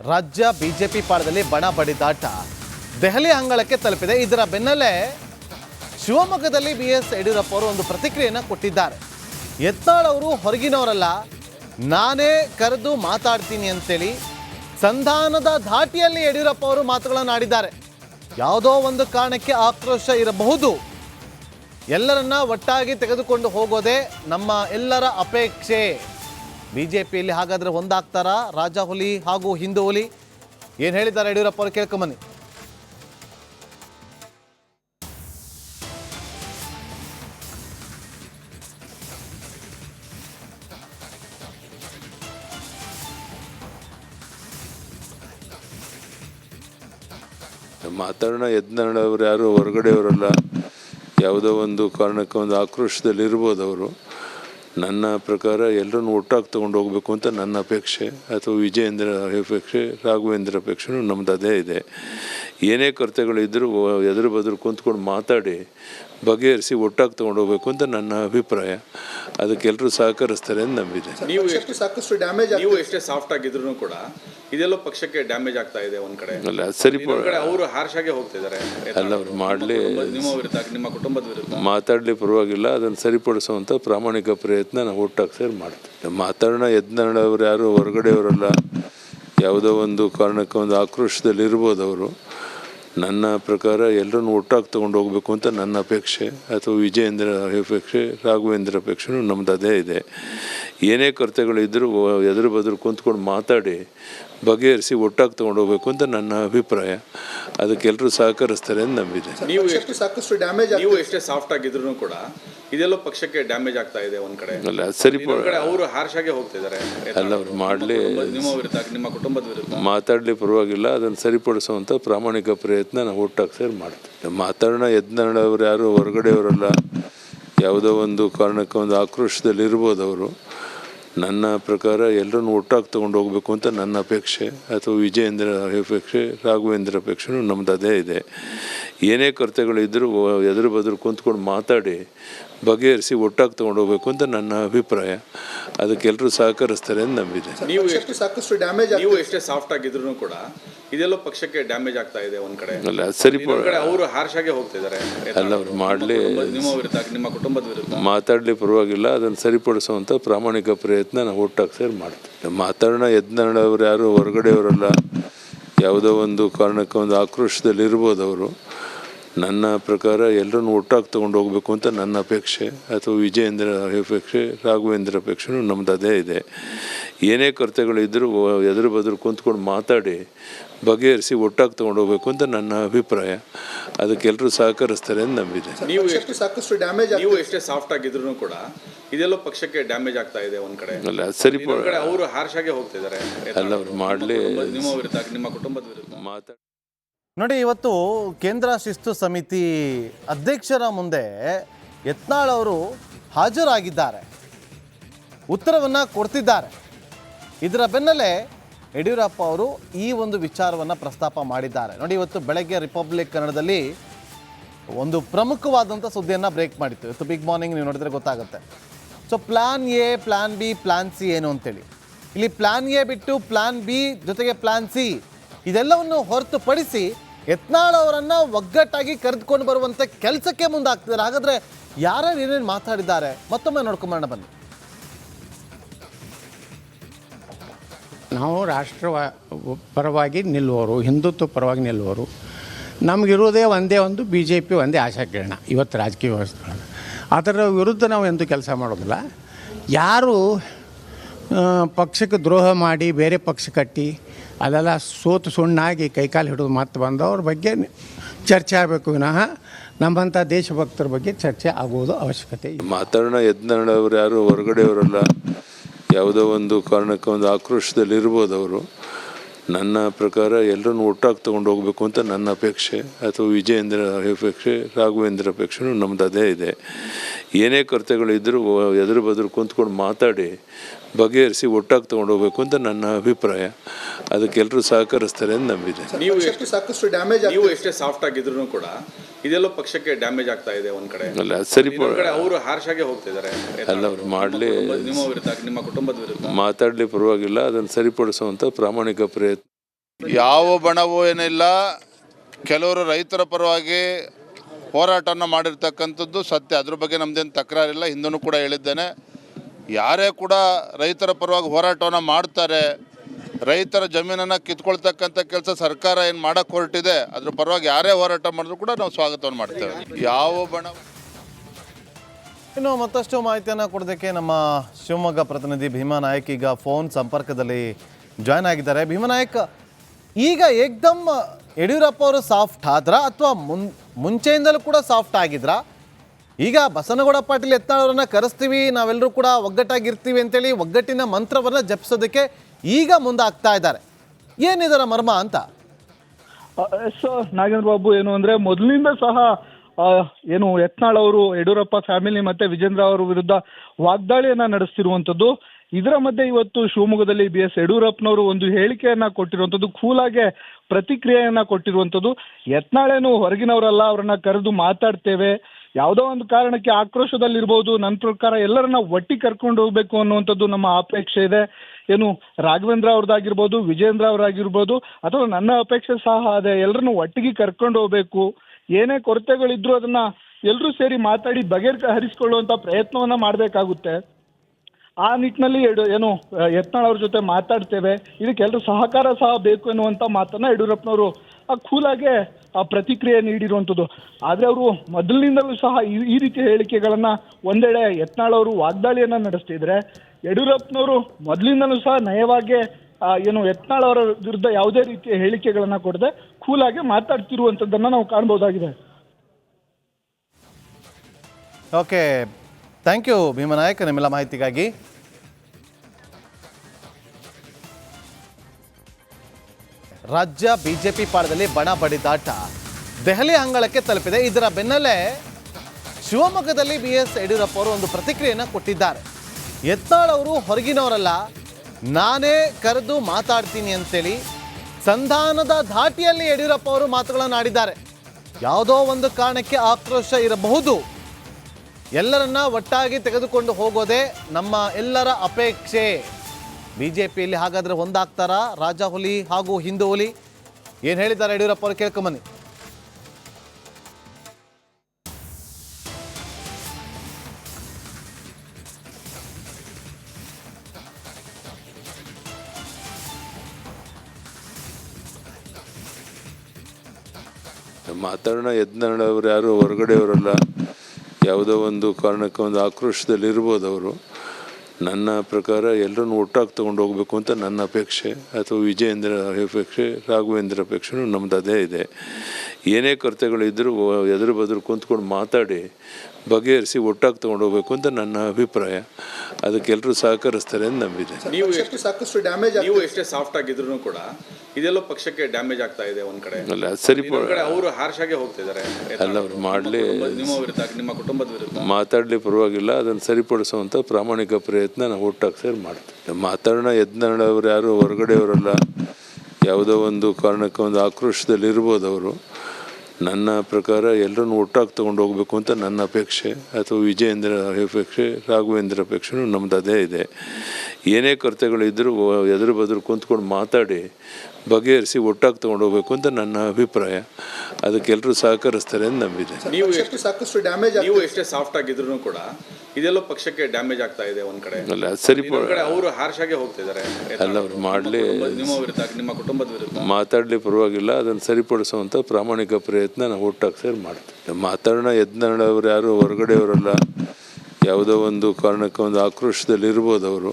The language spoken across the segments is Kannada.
ರಾಜ್ಯ ಬಿಜೆಪಿ ಪಾಡದಲ್ಲಿ ಬಣ ಬಡಿದಾಟ. ದೆಹಲಿ ಅಂಗಳಕ್ಕೆ ತಲುಪಿದೆ. ಇದರ ಬೆನ್ನಲ್ಲೇ ಶಿವಮೊಗ್ಗದಲ್ಲಿ ಬಿ ಎಸ್ ಯಡಿಯೂರಪ್ಪ ಅವರು ಒಂದು ಪ್ರತಿಕ್ರಿಯೆಯನ್ನು ಕೊಟ್ಟಿದ್ದಾರೆ. ಯತ್ನಾಳ್ ಅವರು ಹೊರಗಿನವರಲ್ಲ, ನಾನೇ ಕರೆದು ಮಾತಾಡ್ತೀನಿ ಅಂತೇಳಿ ಸಂಧಾನದ ಧಾಟಿಯಲ್ಲಿ ಯಡಿಯೂರಪ್ಪ ಅವರು ಮಾತುಗಳನ್ನು ಆಡಿದ್ದಾರೆ. ಯಾವುದೋ ಒಂದು ಕಾರಣಕ್ಕೆ ಆಕ್ರೋಶ ಇರಬಹುದು. ಎಲ್ಲರನ್ನ ಒಟ್ಟಾಗಿ ತೆಗೆದುಕೊಂಡು ಹೋಗೋದೇ ನಮ್ಮ ಎಲ್ಲರ ಅಪೇಕ್ಷೆ. ಬಿ ಜೆ ಪಿಯಲ್ಲಿ ಹಾಗಾದರೆ ಒಂದಾಗ್ತಾರಾ? ರಾಜ ಹುಲಿ ಹಾಗೂ ಹಿಂದೂ ಹುಲಿ? ಏನು ಹೇಳಿದ್ದಾರೆ ಯಡಿಯೂರಪ್ಪ ಅವರು ಕೇಳ್ಕೊಂಬನ್ನಿ ಮಾತಾಡೋಣ ಯತ್ನಾಳವ್ರು ಯಾರು ಹೊರಗಡೆಯವರಲ್ಲ, ಯಾವುದೋ ಒಂದು ಕಾರಣಕ್ಕೆ ಒಂದು ಆಕ್ರೋಶದಲ್ಲಿ ಇರ್ಬೋದು ಅವರು. ನನ್ನ ಪ್ರಕಾರ ಎಲ್ಲರನ್ನು ಒಟ್ಟಾಗಿ ತೊಗೊಂಡು ಹೋಗಬೇಕು ಅಂತ ನನ್ನ ಅಪೇಕ್ಷೆ, ಅಥವಾ ವಿಜಯೇಂದ್ರ ಅಪೇಕ್ಷೆ, ರಾಘವೇಂದ್ರ ಅಪೇಕ್ಷೆನೂ ನಮ್ಮದು ಅದೇ ಇದೆ. ಏನೇ ಕರ್ತವ್ಯಗಳಿದ್ದರೂ ಎದುರು ಬದುರು ಕುಂತ್ಕೊಂಡು ಮಾತಾಡಿ ಬಗೆಹರಿಸಿ ಒಟ್ಟಾಗಿ ತೊಗೊಂಡು ಹೋಗ್ಬೇಕು ಅಂತ ನನ್ನ ಅಭಿಪ್ರಾಯ. ಅದಕ್ಕೆ ಎಲ್ಲರೂ ಸಹಕರಿಸ್ತಾರೆ ಅಂತ ನಂಬಿದೆ. ನೀವು ಎಷ್ಟು ಸಾಕಷ್ಟು ಡ್ಯಾಮೇಜ್ ನೀವು ಎಷ್ಟೇ ಸಾಫ್ಟ್ ಆಗಿದ್ರು ಕೂಡ ಇದೆಲ್ಲ ಪಕ್ಷಕ್ಕೆ ಡ್ಯಾಮೇಜ್ ಆಗ್ತಾ ಇದೆ ಒಂದ್ ಕಡೆ. ಅಲ್ಲ ಅದು ಸರಿ ಅವರು ಹಾರ್ಶ್ ಆಗಿ ಹೋಗ್ತಿದ್ದಾರೆ. ಅಲ್ಲ ಅವ್ರು ಮಾಡಲಿ ನಿಮ್ಮ ವಿರುದ್ಧ ನಿಮ್ಮ ಕುಟುಂಬದ ವಿರುದ್ಧ. ಮಾತಾಡಲಿ ಪರವಾಗಿಲ್ಲ ಅದನ್ನು ಸರಿಪಡಿಸುವಂಥ ಪ್ರಾಮಾಣಿಕ ಪ್ರಯತ್ನ ನಾವು ಒಟ್ಟಾಗಿ ಸೇರಿ ಮಾಡ್ತೀವಿ. ಮಾತಾಡೋಣ ಯತ್ನಾಳವ್ರು ಯಾರು ಹೊರಗಡೆಯವರಲ್ಲ ಯಾವುದೋ ಒಂದು ಕಾರಣಕ್ಕೆ ಒಂದು ಆಕ್ರೋಶದಲ್ಲಿ ಇರ್ಬೋದು ಅವರು. ನನ್ನ ಪ್ರಕಾರ ಎಲ್ಲರನ್ನು ಒಟ್ಟಾಗಿ ತೊಗೊಂಡು ಹೋಗಬೇಕು ಅಂತ ನನ್ನ ಅಪೇಕ್ಷೆ ಅಥವಾ ವಿಜಯೇಂದ್ರ ಅಪೇಕ್ಷೆ ರಾಘವೇಂದ್ರ ಅಪೇಕ್ಷೆನೂ ನಮ್ದು ಅದೇ ಇದೆ. ಏನೇ ಕರ್ತವ್ಯಗಳಿದ್ದರೂ ಎದುರು ಬದುರು ಕುಂತ್ಕೊಂಡು ಮಾತಾಡಿ ಬಗೆಹರಿಸಿ ಒಟ್ಟಾಗಿ ತೊಗೊಂಡು ಹೋಗಬೇಕು ಅಂತ ನನ್ನ ಅಭಿಪ್ರಾಯ. ಅದಕ್ಕೆ ಎಲ್ಲರೂ ಸಹಕರಿಸ್ತಾರೆ ಅಂತ ನಂಬಿದೆ. ನೀವು ಎಷ್ಟು ಸಾಕಷ್ಟು ಡ್ಯಾಮೇಜ್ ಸಾಫ್ಟ್ ಆಗಿದ್ರು ಕೂಡ ಇದೆಲ್ಲೋ ಪಕ್ಷಕ್ಕೆ ಡ್ಯಾಮೇಜ್ ಆಗ್ತಾ ಇದೆ ಒಂದ್ ಕಡೆ. ಅಲ್ಲ ಸರಿ ಕಡೆ ಅವರು ಹಾರ್ಶ್ ಆಗಿ ಹೋಗ್ತಿದ್ದಾರೆ. ಅಲ್ಲ ಅವ್ರು ಮಾಡಲಿ ನಿಮ್ಮ ವಿರುದ್ಧ ನಿಮ್ಮ ಕುಟುಂಬದ ವಿರುದ್ಧ. ಮಾತಾಡಲಿ ಪರವಾಗಿಲ್ಲ ಅದನ್ನು ಸರಿಪಡಿಸುವಂಥ ಪ್ರಾಮಾಣಿಕ ಪ್ರಯತ್ನ ನಾವು ಒಟ್ಟಾಗಿ ಸೇರಿ ಮಾಡ್ತೀವಿ. ಮಾತಾಡೋಣ ಯತ್ನಾಳವ್ರು ಯಾರು ಹೊರಗಡೆಯವರಲ್ಲ ಯಾವುದೋ ಒಂದು ಕಾರಣಕ್ಕೆ ಒಂದು ಆಕ್ರೋಶದಲ್ಲಿ ಇರ್ಬೋದು ಅವರು. ನನ್ನ ಪ್ರಕಾರ ಎಲ್ಲರನ್ನು ಒಟ್ಟಾಗಿ ತೊಗೊಂಡು ಹೋಗಬೇಕು ಅಂತ ನನ್ನ ಅಪೇಕ್ಷೆ ಅಥವಾ ವಿಜಯೇಂದ್ರ ಅಪೇಕ್ಷೆ ರಾಘವೇಂದ್ರ ಅಪೇಕ್ಷೆನೂ ನಮ್ಮದು ಅದೇ ಇದೆ. ಏನೇ ಕರ್ತವ್ಯಗಳಿದ್ದರೂ ಎದುರು ಬದುರು ಕುಂತ್ಕೊಂಡು ಮಾತಾಡಿ ಬಗೆಹರಿಸಿ ಒಟ್ಟಾಗಿ ತೊಗೊಂಡು ಹೋಗ್ಬೇಕು ಅಂತ ನನ್ನ ಅಭಿಪ್ರಾಯ. ಅದಕ್ಕೆ ಎಲ್ಲರೂ ಸಹಕರಿಸ್ತಾರೆ ಅಂತ ನಂಬಿದೆ. ನೀವು ಎಷ್ಟು ಸಾಕಷ್ಟು ಡ್ಯಾಮೇಜ್ ನೀವು ಎಷ್ಟೇ ಸಾಫ್ಟ್ ಆಗಿದ್ರು ಕೂಡ ಇದೆಲ್ಲ ಪಕ್ಷಕ್ಕೆ ಡ್ಯಾಮೇಜ್ ಆಗ್ತಾ ಇದೆ ಒಂದ್ ಕಡೆ. ಅಲ್ಲ ಸರಿ ಅವರು ಹಾರ್ಶ್ ಆಗಿ ಹೋಗ್ತಿದ್ದಾರೆ. ಅಲ್ಲ ಅವ್ರು ಮಾಡಲಿ ನಿಮ್ಮ ವಿರುದ್ಧ ನಿಮ್ಮ ಕುಟುಂಬದ ವಿರುದ್ಧ. ಮಾತಾಡಲಿ ಪರವಾಗಿಲ್ಲ ಅದನ್ನು ಸರಿಪಡಿಸುವಂಥ ಪ್ರಾಮಾಣಿಕ ಪ್ರಯತ್ನ ನಾವು ಒಟ್ಟಾಗಿ ಸೇರಿ ಮಾಡ್ತೀವಿ. ಮಾತಾಡೋಣ ಯತ್ನಾಳವ್ರು ಯಾರು ಹೊರಗಡೆಯವರಲ್ಲ ಯಾವುದೋ ಒಂದು ಕಾರಣಕ್ಕೆ ಒಂದು ಆಕ್ರೋಶದಲ್ಲಿ ಇರ್ಬೋದು ಅವರು. ನನ್ನ ಪ್ರಕಾರ ಎಲ್ಲರನ್ನು ಒಟ್ಟಾಗಿ ತೊಗೊಂಡು ಹೋಗಬೇಕು ಅಂತ ನನ್ನ ಅಪೇಕ್ಷೆ ಅಥವಾ ವಿಜಯೇಂದ್ರ ಅಪೇಕ್ಷೆ ರಾಘವೇಂದ್ರ ಅಪೇಕ್ಷೆನೂ ನಮ್ಮದು ಅದೇ ಇದೆ. ಏನೇ ಕರ್ತವ್ಯಗಳಿದ್ದರೂ ಎದುರು ಬದುರು ಕುಂತ್ಕೊಂಡು ಮಾತಾಡಿ ಬಗೆಹರಿಸಿ ಒಟ್ಟಾಗಿ ತೊಗೊಂಡು ಹೋಗ್ಬೇಕು ಅಂತ ನನ್ನ ಅಭಿಪ್ರಾಯ. ಅದಕ್ಕೆ ಎಲ್ಲರೂ ಸಹಕರಿಸ್ತಾರೆ ಅಂತ ನಂಬಿದೆ. ನೀವು ಎಷ್ಟು ಸಾಕಷ್ಟು ಡ್ಯಾಮೇಜ್ ನೀವು ಎಷ್ಟೇ ಸಾಫ್ಟ್ ಆಗಿದ್ರು ಕೂಡ ಇದೆಲ್ಲ ಪಕ್ಷಕ್ಕೆ ಡ್ಯಾಮೇಜ್ ಆಗ್ತಾ ಇದೆ ಒಂದು ಕಡೆ. ಅಲ್ಲ ಸರಿ ಇನ್ನೊಂದ್ ಕಡೆ ಅವರು ಹಾರ್ಶ್ ಆಗಿ ಹೋಗ್ತಿದ್ದಾರೆ. ಅಲ್ಲ ಅವ್ರು ಮಾಡಲಿ ನಿಮ್ಮ ವಿರುದ್ಧ ನಿಮ್ಮ ಕುಟುಂಬದ ವಿರುದ್ಧ. ಮಾತಾಡಿ ನೋಡಿ, ಇವತ್ತು ಕೇಂದ್ರ ಶಿಸ್ತು ಸಮಿತಿ ಅಧ್ಯಕ್ಷರ ಮುಂದೆ ಯತ್ನಾಳ್ ಅವರು ಹಾಜರಾಗಿದ್ದಾರೆ. ಉತ್ತರವನ್ನು ಕೊಡ್ತಿದ್ದಾರೆ. ಇದರ ಬೆನ್ನಲ್ಲೇ ಯಡಿಯೂರಪ್ಪ ಅವರು ಈ ಒಂದು ವಿಚಾರವನ್ನು ಪ್ರಸ್ತಾಪ ಮಾಡಿದ್ದಾರೆ. ನೋಡಿ, ಇವತ್ತು ಬೆಳಗ್ಗೆ ರಿಪಬ್ಲಿಕ್ ಕನ್ನಡದಲ್ಲಿ ಒಂದು ಪ್ರಮುಖವಾದಂಥ ಸುದ್ದಿಯನ್ನು ಬ್ರೇಕ್ ಮಾಡಿತ್ತು. ಇವತ್ತು ಬಿಗ್ ಮಾರ್ನಿಂಗ್ ನೀವು ನೋಡಿದರೆ ಗೊತ್ತಾಗುತ್ತೆ. So plan A plan B plan C ಏನು ಅಂತೇಳಿ. ಇಲ್ಲಿ ಪ್ಲಾನ್ ಎ ಬಿಟ್ಟು ಪ್ಲಾನ್ ಬಿ ಜೊತೆಗೆ ಪ್ಲಾನ್ ಸಿ ಇದೆಲ್ಲವನ್ನು ಹೊರತುಪಡಿಸಿ ಯತ್ನಾಳ್ ಅವರನ್ನು ಒಗ್ಗಟ್ಟಾಗಿ ಕರೆದುಕೊಂಡು ಬರುವಂಥ ಕೆಲಸಕ್ಕೆ ಮುಂದಾಗ್ತಿದ್ದಾರೆ. ಹಾಗಾದ್ರೆ ಯಾರ್ಯಾರು ಏನೇನು ಮಾತಾಡಿದ್ದಾರೆ? ಮತ್ತೊಮ್ಮೆ ನೋಡ್ಕೊಂಬರೋಣ ಬನ್ನಿ. ನಾವು ರಾಷ್ಟ್ರ ಪರವಾಗಿ ನಿಲ್ಲುವವರು ಹಿಂದುತ್ವ ಪರವಾಗಿ ನಿಲ್ಲುವವರು ನಮಗಿರುವುದೇ ಒಂದೇ ಒಂದು ಬಿ ಜೆ ಪಿ ಒಂದೇ ಆಶಾಕಿರಣ, ಇವತ್ತು ರಾಜಕೀಯ ವ್ಯವಸ್ಥೆ ಅದರ ವಿರುದ್ಧ ನಾವು ಎಂದೂ ಕೆಲಸ ಮಾಡೋದಿಲ್ಲ. ಯಾರು ಪಕ್ಷಕ್ಕೆ ದ್ರೋಹ ಮಾಡಿ, ಬೇರೆ ಪಕ್ಷ ಕಟ್ಟಿ ಅಲ್ಲೆಲ್ಲ ಸೋತು ಸುಣ್ಣಾಗಿ ಕೈಕಾಲು ಹಿಡಿದು ಮತ್ತೆ ಬಂದವ್ರ ಬಗ್ಗೆ ಚರ್ಚೆ ಆಗಬೇಕು ವಿನಃ. ನಮ್ಮಂಥ ದೇಶಭಕ್ತರ ಬಗ್ಗೆ ಚರ್ಚೆ ಆಗುವುದು ಅವಶ್ಯಕತೆ ಮಾತಾಡೋಣ, ಯತ್ನಾಳವ್ರು ಯಾರು, ಹೊರಗಡೆಯವರಲ್ಲ, ಯಾವುದೋ ಒಂದು ಕಾರಣಕ್ಕೆ ಒಂದು ಆಕ್ರೋಶದಲ್ಲಿ ಇರ್ಬೋದು ಅವರು. ನನ್ನ ಪ್ರಕಾರ ಎಲ್ಲರನ್ನು ಒಟ್ಟಾಗಿ ತೊಗೊಂಡು ಹೋಗಬೇಕು ಅಂತ ನನ್ನ ಅಪೇಕ್ಷೆ, ಅಥವಾ ವಿಜಯೇಂದ್ರ ಅಪೇಕ್ಷೆ, ರಾಘವೇಂದ್ರ ಅಪೇಕ್ಷೆನೂ ನಮ್ಮದು ಅದೇ ಇದೆ. ಏನೇ ಕರ್ತವ್ಯಗಳಿದ್ದರೂ ಎದುರು ಬದುರು ಕುಂತ್ಕೊಂಡು ಮಾತಾಡಿ ಬಗೆಹರಿಸಿ ಒಟ್ಟಾಗಿ ತೊಗೊಂಡು ಹೋಗ್ಬೇಕು ಅಂತ ನನ್ನ ಅಭಿಪ್ರಾಯ. ಅದಕ್ಕೆ ಎಲ್ಲರೂ ಸಹಕರಿಸ್ತಾರೆ ಅಂತ ನಂಬಿದೆ. ನೀವು ಎಷ್ಟು ಸಾಕಷ್ಟು ಡ್ಯಾಮೇಜ್ ನೀವು ಎಷ್ಟೇ ಸಾಫ್ಟ್ ಆಗಿದ್ರು ಕೂಡ ಇದೆಲ್ಲ ಪಕ್ಷಕ್ಕೆ ಡ್ಯಾಮೇಜ್ ಆಗ್ತಾ ಇದೆ ಒಂದ್ ಕಡೆ. ಅಲ್ಲ ಸರಿ ಕಡೆ ಅವರು ಹಾರ್ಶ್ ಆಗಿ ಹೋಗ್ತಿದ್ದಾರೆ. ಅಲ್ಲ ಅವ್ರು ಮಾಡಲಿ ನಿಮ್ಮ ವಿರುದ್ಧ ನಿಮ್ಮ ಕುಟುಂಬದ ವಿರುದ್ಧ. ಮಾತಾಡಲಿ ಪರವಾಗಿಲ್ಲ ಅದನ್ನು ಸರಿಪಡಿಸುವಂಥ ಪ್ರಾಮಾಣಿಕ ಪ್ರಯತ್ನ. ಯಾವ ಬಣವೂ ಏನಿಲ್ಲ. ಕೆಲವರು ರೈತರ ಪರವಾಗಿ ಹೋರಾಟನ ಮಾಡಿರ್ತಕ್ಕಂಥದ್ದು ಸತ್ಯ. ಅದ್ರ ಬಗ್ಗೆ ನಮ್ಮದೇನು ತಕರಾರಿಲ್ಲ. ಹಿಂದೂ ಕೂಡ ಹೇಳಿದ್ದೇನೆ. ಯಾರೇ ಕೂಡ ರೈತರ ಪರವಾಗಿ ಹೋರಾಟವನ್ನು ಮಾಡ್ತಾರೆ, ರೈತರ ಜಮೀನನ್ನು ಕಿತ್ಕೊಳ್ತಕ್ಕಂಥ ಕೆಲಸ ಸರ್ಕಾರ ಏನು ಮಾಡಕ್ಕೆ ಹೊರಟಿದೆ, ಅದ್ರ ಪರವಾಗಿ ಯಾರೇ ಹೋರಾಟ ಮಾಡಿದ್ರು ಕೂಡ ನಾವು ಸ್ವಾಗತವನ್ನು ಮಾಡ್ತೇವೆ. ಯಾವ ಬಣ ಇನ್ನು ಮತ್ತಷ್ಟು ಮಾಹಿತಿಯನ್ನು ಕೊಡೋದಕ್ಕೆ ನಮ್ಮ ಶಿವಮೊಗ್ಗ ಪ್ರತಿನಿಧಿ ಭೀಮಾ ನಾಯಕ್ ಈಗ ಫೋನ್ ಸಂಪರ್ಕದಲ್ಲಿ ಜಾಯ್ನ್ ಆಗಿದ್ದಾರೆ. ಭೀಮಾ ನಾಯಕ್, ಈಗ ಏಕ್ದಮ್ ಯಡಿಯೂರಪ್ಪ ಅವರು ಸಾಫ್ಟ್ ಆದ್ರ ಅಥವಾ ಮುನ್ ಮುಂಚೆಯಿಂದಲೂ ಕೂಡ ಸಾಫ್ಟ್ ಆಗಿದ್ರ? ಈಗ ಬಸನಗೌಡ ಪಾಟೀಲ್ ಯತ್ನಾಳ್ ಅವರನ್ನ ಕರೆಸ್ತೀವಿ, ನಾವೆಲ್ಲರೂ ಕೂಡ ಒಗ್ಗಟ್ಟಾಗಿರ್ತೀವಿ ಅಂತೇಳಿ ಒಗ್ಗಟ್ಟಿನ ಮಂತ್ರವನ್ನು ಜಪಿಸೋದಕ್ಕೆ ಈಗ ಮುಂದಾಗ್ತಾ ಇದ್ದಾರೆ. ಏನಿದರ ಮರ್ಮ ಅಂತ? ನಾಗೇಂದ್ರ ಬಾಬು, ಏನು ಅಂದ್ರೆ ಮೊದಲಿನಿಂದ ಸಹ ಏನು ಯತ್ನಾಳ್ ಅವರು, ಯಡಿಯೂರಪ್ಪ ಫ್ಯಾಮಿಲಿ ಮತ್ತೆ ವಿಜೇಂದ್ರ ಅವರ ವಿರುದ್ಧ ವಾಗ್ದಾಳಿಯನ್ನ ನಡೆಸ್ತಿರುವಂತದ್ದು ಇದರ ಮಧ್ಯೆ ಇವತ್ತು ಶಿವಮೊಗ್ಗದಲ್ಲಿ ಬಿ ಎಸ್ ಯಡಿಯೂರಪ್ಪನವರು ಒಂದು ಹೇಳಿಕೆಯನ್ನ ಕೊಟ್ಟಿರುವಂತದ್ದು ಕೂಲಾಗೆ ಪ್ರತಿಕ್ರಿಯೆಯನ್ನ ಕೊಟ್ಟಿರುವಂತದ್ದು ಯತ್ನಾಳೇನು ಹೊರಗಿನವರಲ್ಲ, ಅವ್ರನ್ನ ಕರೆದು ಮಾತಾಡ್ತೇವೆ. ಯಾವುದೋ ಒಂದು ಕಾರಣಕ್ಕೆ ಆಕ್ರೋಶದಲ್ಲಿರ್ಬೋದು, ನನ್ನ ಪ್ರಕಾರ ಎಲ್ಲರನ್ನ ಒಟ್ಟಿ ಕರ್ಕೊಂಡು ಹೋಗ್ಬೇಕು ಅನ್ನುವಂಥದ್ದು ನಮ್ಮ ಅಪೇಕ್ಷೆ ಇದೆ. ಏನು ರಾಘವೇಂದ್ರ ಅವ್ರದ್ದಾಗಿರ್ಬೋದು, ವಿಜೇಂದ್ರ ಅವರಾಗಿರ್ಬೋದು ಅಥವಾ ನನ್ನ ಅಪೇಕ್ಷೆ ಸಹ ಅದೇ, ಎಲ್ಲರನ್ನು ಒಟ್ಟಿಗೆ ಕರ್ಕೊಂಡು ಹೋಗ್ಬೇಕು. ಏನೇ ಕೊರತೆಗಳಿದ್ರು ಅದನ್ನ ಎಲ್ಲರೂ ಸೇರಿ ಮಾತಾಡಿ ಬಗೆಹರಿಸಿಕೊಳ್ಳುವಂತ ಪ್ರಯತ್ನವನ್ನ ಮಾಡಬೇಕಾಗುತ್ತೆ. ಆ ನಿಟ್ಟಿನಲ್ಲಿ ಏನು ಯತ್ನಾಳ್ ಅವ್ರ ಜೊತೆ ಮಾತಾಡ್ತೇವೆ. ಇದಕ್ಕೆ ಎಲ್ಲರೂ ಸಹಕಾರ ಸಹ ಬೇಕು ಎನ್ನುವಂತ ಮಾತನ್ನ ಯಡಿಯೂರಪ್ಪನವರು ಕೂಲಾಗೆ, ಆ, ಪ್ರತಿಕ್ರಿಯೆ ನೀಡಿರುವಂಥದ್ದು. ಆದ್ರೆ ಅವರು ಮೊದಲಿನಿಂದಲೂ ಸಹ ಈ ಈ ರೀತಿಯ ಹೇಳಿಕೆಗಳನ್ನ ಒಂದೆಡೆ ಯತ್ನಾಳ್ ಅವರು ವಾಗ್ದಾಳಿಯನ್ನ ನಡೆಸ್ತಿದ್ರೆ, ಯಡಿಯೂರಪ್ಪನವರು ಮೊದಲಿಂದಲೂ ಸಹ ನಯವಾಗಿ ಏನು, ಯತ್ನಾಳ್ ಅವರ ವಿರುದ್ಧ ಯಾವುದೇ ರೀತಿಯ ಹೇಳಿಕೆಗಳನ್ನ ಕೊಡದೆ ಕೂಲಾಗೆ ಮಾತಾಡ್ತಿರುವಂಥದ್ದನ್ನ ನಾವು ಕಾಣ್ಬೋದಾಗಿದೆ. ಓಕೆ. ಥ್ಯಾಂಕ್ ಯು ಭೀಮನಾಯಕ್ ನಿಮ್ಮೆಲ್ಲ ಮಾಹಿತಿಗಾಗಿ. ರಾಜ್ಯ ಬಿಜೆಪಿ ಪಾಳದಲ್ಲಿ ಬಣ ಬಡಿದಾಟ. ದೆಹಲಿ ಅಂಗಳಕ್ಕೆ ತಲುಪಿದೆ. ಇದರ ಬೆನ್ನಲ್ಲೇ ಶಿವಮೊಗ್ಗದಲ್ಲಿ ಬಿ ಎಸ್ ಯಡಿಯೂರಪ್ಪ ಅವರು ಒಂದು ಪ್ರತಿಕ್ರಿಯೆಯನ್ನು ಕೊಟ್ಟಿದ್ದಾರೆ. ಎತ್ತಾಳವರು ಅವರು ಹೊರಗಿನವರಲ್ಲ, ನಾನೇ ಕರೆದು ಮಾತಾಡ್ತೀನಿ ಅಂತೇಳಿ ಸಂಧಾನದ ಧಾಟಿಯಲ್ಲಿ ಯಡಿಯೂರಪ್ಪ ಅವರು ಮಾತುಗಳನ್ನು ಆಡಿದ್ದಾರೆ ಯಾವುದೋ ಒಂದು ಕಾರಣಕ್ಕೆ ಆಕ್ರೋಶ ಇರಬಹುದು. ಎಲ್ಲರನ್ನ ಒಟ್ಟಾಗಿ ತೆಗೆದುಕೊಂಡು ಹೋಗೋದೇ ನಮ್ಮ ಎಲ್ಲರ ಅಪೇಕ್ಷೆ. ಬಿ ಜೆ ಪಿಯಲ್ಲಿ ಹಾಗಾದರೆ ಒಂದಾಗ್ತಾರಾ? ರಾಜ ಹುಲಿ ಹಾಗೂ ಹಿಂದೂ ಹುಲಿ? ಏನು ಹೇಳಿದ್ದಾರೆ ಯಡಿಯೂರಪ್ಪ ಅವರು? ಕೇಳ್ಕೊಂಬನ್ನಿ ಮಾತಾಡೋಣ ಯತ್ನಾಳವ್ರು ಯಾರು? ಹೊರಗಡೆಯವರಲ್ಲ. ಯಾವುದೋ ಒಂದು ಕಾರಣಕ್ಕೆ ಒಂದು ಆಕ್ರೋಶದಲ್ಲಿ ಇರ್ಬೋದು ಅವರು. ನನ್ನ ಪ್ರಕಾರ ಎಲ್ಲರನ್ನು ಒಟ್ಟಾಗಿ ತೊಗೊಂಡು ಹೋಗಬೇಕು ಅಂತ ನನ್ನ ಅಪೇಕ್ಷೆ, ಅಥವಾ ವಿಜಯೇಂದ್ರ ಅಪೇಕ್ಷೆ, ರಾಘವೇಂದ್ರ ಅಪೇಕ್ಷೆನೂ ನಮ್ಮದು ಅದೇ ಇದೆ. ಏನೇ ಕೊರತೆಗಳಿದ್ದರೂ ಎದುರು ಬದುರು ಕುಂತ್ಕೊಂಡು ಮಾತಾಡಿ ಬಗೆಹರಿಸಿ ಒಟ್ಟಾಗಿ ತೊಗೊಂಡು ಹೋಗಬೇಕು ಅಂತ ನನ್ನ ಅಭಿಪ್ರಾಯ. ಅದಕ್ಕೆ ಎಲ್ಲರೂ ಸಹಕರಿಸ್ತಾರೆ ಅಂತ ನಂಬಿದೆ. ನೀವು ಎಷ್ಟು ಸಾಕಷ್ಟು ಡ್ಯಾಮೇಜ್ ನೀವು ಎಷ್ಟೇ ಸಾಫ್ಟ್ ಆಗಿದ್ರು ಕೂಡ ಇದೆಲ್ಲ ಪಕ್ಷಕ್ಕೆ ಡ್ಯಾಮೇಜ್ ಆಗ್ತಾ ಇದೆ ಒಂದ್ ಕಡೆ. ಅಲ್ಲ ಸರಿ ಅವರು ಹಾರ್ಶ್ ಆಗಿ ಹೋಗ್ತಿದ್ದಾರೆ. ಅಲ್ಲ, ಅವ್ರು ಮಾಡಲಿ ನಿಮ್ಮ ವಿರುದ್ಧ ನಿಮ್ಮ ಕುಟುಂಬದ ವಿರುದ್ಧ. ಮಾತಾಡಲಿ ಪರವಾಗಿಲ್ಲ ಅದನ್ನು ಸರಿಪಡಿಸುವಂಥ ಪ್ರಾಮಾಣಿಕ ಪ್ರಯತ್ನ ನಾವು ಒಟ್ಟಾಗಿ ಸೇರಿ ಮಾಡ್ತೀವಿ. ಮಾತಾಡೋಣ ಯತ್ನಾಳವ್ರು ಯಾರು ಹೊರಗಡೆಯವರಲ್ಲ ಯಾವುದೋ ಒಂದು ಕಾರಣಕ್ಕೆ ಒಂದು ಆಕ್ರೋಶದಲ್ಲಿ ಇರ್ಬೋದು ಅವರು. ನನ್ನ ಪ್ರಕಾರ ಎಲ್ಲರನ್ನು ಒಟ್ಟಾಗಿ ತೊಗೊಂಡು ಹೋಗಬೇಕು ಅಂತ ನನ್ನ ಅಪೇಕ್ಷೆ, ಅಥವಾ ವಿಜಯೇಂದ್ರ ಅಪೇಕ್ಷೆ, ರಾಘವೇಂದ್ರ ಅಪೇಕ್ಷೆನೂ ನಮ್ಮದು ಅದೇ ಇದೆ. ಏನೇ ಕೊರತೆಗಳಿದ್ದರೂ ಎದುರು ಬದುರು ಕುಂತ್ಕೊಂಡು ಮಾತಾಡಿ ಬಗೆಹರಿಸಿ ಒಟ್ಟಾಗಿ ತೊಗೊಂಡು ಹೋಗ್ಬೇಕು ಅಂತ ನನ್ನ ಅಭಿಪ್ರಾಯ. ಅದಕ್ಕೆ ಎಲ್ಲರೂ ಸಹಕರಿಸ್ತಾರೆ ಅಂತ ನಂಬಿದೆ. ನೀವು ಎಷ್ಟು ಸಾಕಷ್ಟು ಡ್ಯಾಮೇಜ್ ನೀವು ಎಷ್ಟೇ ಸಾಫ್ಟ್ ಆಗಿದ್ರು ಕೂಡ ಇದೆಲ್ಲ ಪಕ್ಷಕ್ಕೆ ಡ್ಯಾಮೇಜ್ ಆಗ್ತಾ ಇದೆ ಒಂದ್ ಕಡೆ. ಅಲ್ಲ ಸರಿ ಅವರು ಹಾರ್ಶ್ ಆಗಿ ಹೋಗ್ತಿದ್ದಾರೆ. ಅಲ್ಲ, ಅವ್ರು ಮಾಡಲಿ ನಿಮ್ಮ ವಿರುದ್ಧ ನಿಮ್ಮ ಕುಟುಂಬದ ವಿರುದ್ಧ ಮಾತಾಡಲಿ ಪರವಾಗಿಲ್ಲ ಅದನ್ನು ಸರಿಪಡಿಸುವಂಥ ಪ್ರಾಮಾಣಿಕ ಪ್ರಯತ್ನ ನಾವು ಒಟ್ಟಾಗಿ ಸೇರಿ ಮಾಡ್ತೀವಿ. ಮಾತಾಡೋಣ ಯತ್ನಾಳವ್ರು ಯಾರು ಹೊರಗಡೆಯವರಲ್ಲ ಯಾವುದೋ ಒಂದು ಕಾರಣಕ್ಕೆ ಒಂದು ಆಕ್ರೋಶದಲ್ಲಿ ಇರ್ಬೋದು ಅವರು.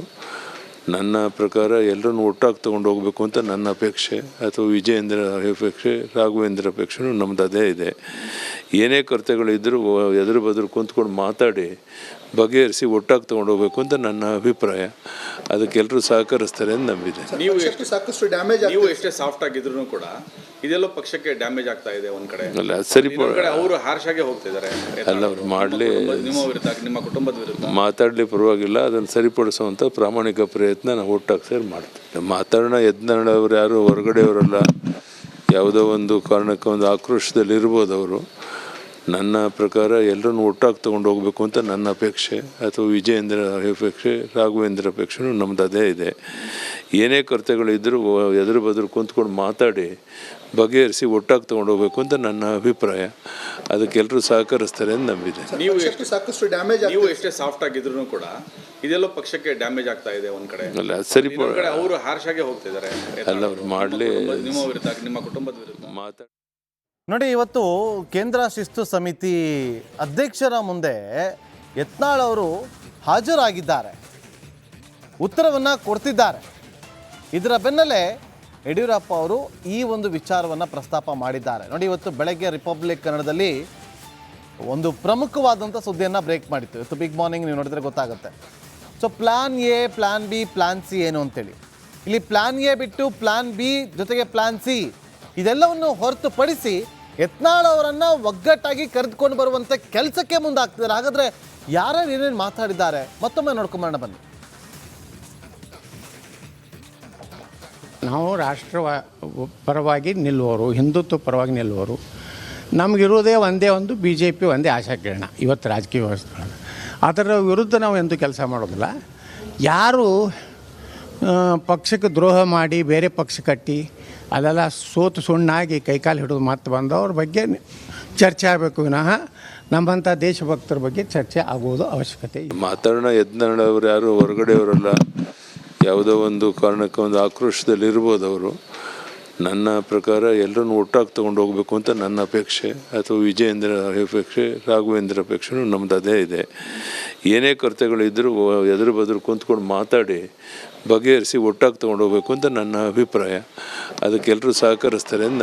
ನನ್ನ ಪ್ರಕಾರ ಎಲ್ಲರನ್ನು ಒಟ್ಟಾಗಿ ತೊಗೊಂಡು ಹೋಗಬೇಕು ಅಂತ ನನ್ನ ಅಪೇಕ್ಷೆ. ಅಥವಾ ವಿಜಯೇಂದ್ರ ಅಪೇಕ್ಷೆ, ರಾಘವೇಂದ್ರ ಅಪೇಕ್ಷೆನೂ ನಮ್ಮದು ಅದೇ ಇದೆ. ಏನೇ ಕೊರತೆಗಳಿದ್ದರೂ ಎದುರು ಬದುರು ಕುಂತ್ಕೊಂಡು ಮಾತಾಡಿ ಬಗೆಹರಿಸಿ ಒಟ್ಟಾಗಿ ತೊಗೊಂಡು ಹೋಗಬೇಕು ಅಂತ ನನ್ನ ಅಭಿಪ್ರಾಯ. ಅದಕ್ಕೆ ಎಲ್ಲರೂ ಸಹಕರಿಸ್ತಾರೆ ಅಂತ ನಂಬಿದೆ. ನೀವು ಎಷ್ಟು ಸಾಕಷ್ಟು ಡ್ಯಾಮೇಜ್ ನೀವು ಎಷ್ಟೇ ಸಾಫ್ಟ್ ಆಗಿದ್ರು ಕೂಡ ಇದೆಲ್ಲ ಪಕ್ಷಕ್ಕೆ ಡ್ಯಾಮೇಜ್ ಆಗ್ತಾ ಇದೆ ಒಂದ್ ಕಡೆ. ಅಲ್ಲ ಸರಿ ಅವರು ಹಾರ್ಶ್ ಆಗಿ ಹೋಗ್ತಿದ್ದಾರೆ. ಅಲ್ಲ, ಅವ್ರು ಮಾಡ್ಲಿ. ನಿಮ್ಮ ವಿರುದ್ಧ ನಿಮ್ಮ ಕುಟುಂಬದ ವಿರುದ್ಧ. ಮಾತಾಡಲಿ ಪರವಾಗಿಲ್ಲ ಅದನ್ನು ಸರಿಪಡಿಸುವಂಥ ಪ್ರಾಮಾಣಿಕ ಪ್ರಯತ್ನ ನಾವು ಒಟ್ಟಾಗಿ ಸೇರಿ ಮಾಡ್ತೀವಿ. ಮಾತಾಡೋಣ ಯತ್ನಾಳವ್ರು ಯಾರು ಹೊರಗಡೆಯವರಲ್ಲ ಯಾವುದೋ ಒಂದು ಕಾರಣಕ್ಕೆ ಒಂದು ಆಕ್ರೋಶದಲ್ಲಿ ಇರ್ಬೋದು ಅವರು. ನನ್ನ ಪ್ರಕಾರ ಎಲ್ಲರನ್ನು ಒಟ್ಟಾಗಿ ತೊಗೊಂಡು ಹೋಗಬೇಕು ಅಂತ ನನ್ನ ಅಪೇಕ್ಷೆ ಅಥವಾ ವಿಜಯೇಂದ್ರ ಅಪೇಕ್ಷೆ ರಾಘವೇಂದ್ರ ಅಪೇಕ್ಷೆನೂ ನಮ್ಮದು ಅದೇ ಇದೆ. ಏನೇ ಕೊರತೆಗಳಿದ್ದರೂ ಎದುರು ಬದುರು ಕುಂತ್ಕೊಂಡು ಮಾತಾಡಿ ಬಗೆಹರಿಸಿ ಒಟ್ಟಾಗಿ ತೊಗೊಂಡು ಹೋಗಬೇಕು ಅಂತ ನನ್ನ ಅಭಿಪ್ರಾಯ. ಅದಕ್ಕೆ ಎಲ್ಲರೂ ಸಹಕರಿಸ್ತಾರೆ ಅಂತ ನಂಬಿದೆ. ನೀವು ಎಷ್ಟು ಸಾಕಷ್ಟು ಡ್ಯಾಮೇಜ್ ನೀವು ಎಷ್ಟೇ ಸಾಫ್ಟ್ ಆಗಿದ್ರು ಕೂಡ ಇದೆಲ್ಲ ಪಕ್ಷಕ್ಕೆ ಡ್ಯಾಮೇಜ್ ಆಗ್ತಾ ಇದೆ ಒಂದ್ ಕಡೆ. ಅಲ್ಲ ಸರಿ ಇನ್ನೊಂದ್ ಕಡೆ ಅವರು ಹಾರ್ಶ್ ಆಗೇ ಹೋಗ್ತಿದ್ದಾರೆ. ಅಲ್ಲ, ಅವ್ರು ಮಾಡ್ಲಿ. ನಿಮ್ಮ ವಿರುದ್ಧ ನಿಮ್ಮ ಕುಟುಂಬದ ವಿರುದ್ಧ. ಮಾತಾಡಿ ನೋಡಿ, ಇವತ್ತು ಕೇಂದ್ರ ಶಿಸ್ತು ಸಮಿತಿ ಅಧ್ಯಕ್ಷರ ಮುಂದೆ ಯತ್ನಾಳ್ ಅವರು ಹಾಜರಾಗಿದ್ದಾರೆ. ಉತ್ತರವನ್ನು ಕೊಡ್ತಿದ್ದಾರೆ. ಇದರ ಬೆನ್ನಲ್ಲೇ ಯಡಿಯೂರಪ್ಪ ಅವರು ಈ ಒಂದು ವಿಚಾರವನ್ನು ಪ್ರಸ್ತಾಪ ಮಾಡಿದ್ದಾರೆ. ನೋಡಿ, ಇವತ್ತು ಬೆಳಗ್ಗೆ ರಿಪಬ್ಲಿಕ್ ಕನ್ನಡದಲ್ಲಿ ಒಂದು ಪ್ರಮುಖವಾದಂಥ ಸುದ್ದಿಯನ್ನು ಬ್ರೇಕ್ ಮಾಡಿತ್ತು. ಇವತ್ತು ಬಿಗ್ ಮಾರ್ನಿಂಗ್ ನೀವು ನೋಡಿದ್ರೆ ಗೊತ್ತಾಗುತ್ತೆ. So plan A plan B plan C ಏನು ಅಂತೇಳಿ. ಇಲ್ಲಿ ಪ್ಲಾನ್ ಎ ಬಿಟ್ಟು ಪ್ಲಾನ್ ಬಿ ಜೊತೆಗೆ ಪ್ಲಾನ್ ಸಿ ಇದೆಲ್ಲವನ್ನು ಹೊರತುಪಡಿಸಿ ಯತ್ನಾಳ್ ಅವರನ್ನು ಒಗ್ಗಟ್ಟಾಗಿ ಕರೆದುಕೊಂಡು ಬರುವಂಥ ಕೆಲಸಕ್ಕೆ ಮುಂದಾಗ್ತಿದ್ದಾರೆ. ಹಾಗಾದ್ರೆ ಯಾರ್ಯಾರು ಏನೇನು ಮಾತಾಡಿದ್ದಾರೆ? ಮತ್ತೊಮ್ಮೆ ನೋಡ್ಕೊಂಬರೋಣ, ಬನ್ನಿ. ನಾವು ರಾಷ್ಟ್ರ ಪರವಾಗಿ ನಿಲ್ಲುವವರು ಹಿಂದುತ್ವ ಪರವಾಗಿ ನಿಲ್ಲುವವರು ನಮಗಿರುವುದೇ ಒಂದೇ ಒಂದು ಬಿ ಜೆ ಪಿ ಒಂದೇ ಆಶಾಕಿರಣ, ಇವತ್ತು ರಾಜಕೀಯ ವ್ಯವಸ್ಥೆ ಅದರ ವಿರುದ್ಧ ನಾವು ಎಂದೂ ಕೆಲಸ ಮಾಡೋದಿಲ್ಲ. ಯಾರು ಪಕ್ಷಕ್ಕೆ ದ್ರೋಹ ಮಾಡಿ ಬೇರೆ ಪಕ್ಷ ಕಟ್ಟಿ ಅಲ್ಲೆಲ್ಲ ಸೋತು ಸುಣ್ಣಾಗಿ ಕೈಕಾಲು ಹಿಡಿದು ಮತ್ತೆ ಬಂದವ್ರ ಬಗ್ಗೆ ಚರ್ಚೆ ಆಗಬೇಕು ವಿನಃ ನಮ್ಮಂಥ ದೇಶಭಕ್ತರ ಬಗ್ಗೆ ಚರ್ಚೆ ಆಗುವುದು ಅವಶ್ಯಕತೆ ಮಾತಾಡೋಣ ಯತ್ನಾಳವ್ರು ಯಾರು, ಹೊರಗಡೆಯವರಲ್ಲ, ಯಾವುದೋ ಒಂದು ಕಾರಣಕ್ಕೆ ಒಂದು ಆಕ್ರೋಶದಲ್ಲಿ ಇರ್ಬೋದು ಅವರು. ನನ್ನ ಪ್ರಕಾರ ಎಲ್ಲರನ್ನು ಒಟ್ಟಾಗಿ ತೊಗೊಂಡು ಹೋಗಬೇಕು ಅಂತ ನನ್ನ ಅಪೇಕ್ಷೆ, ಅಥವಾ ವಿಜಯೇಂದ್ರ ಅಪೇಕ್ಷೆ, ರಾಘವೇಂದ್ರ ಅಪೇಕ್ಷೆನೂ ನಮ್ಮದು ಅದೇ ಇದೆ. ಏನೇ ಕೊರತೆಗಳಿದ್ದರೂ ಎದುರು ಬದುರು ಕುಂತ್ಕೊಂಡು ಮಾತಾಡಿ ಬಗೆಹರಿಸಿ ಒಟ್ಟಾಗಿ ತೊಗೊಂಡು ಹೋಗ್ಬೇಕು ಅಂತ ನನ್ನ ಅಭಿಪ್ರಾಯ. ಅದಕ್ಕೆ ಎಲ್ಲರೂ ಸಹಕರಿಸ್ತಾರೆ ಅಂತ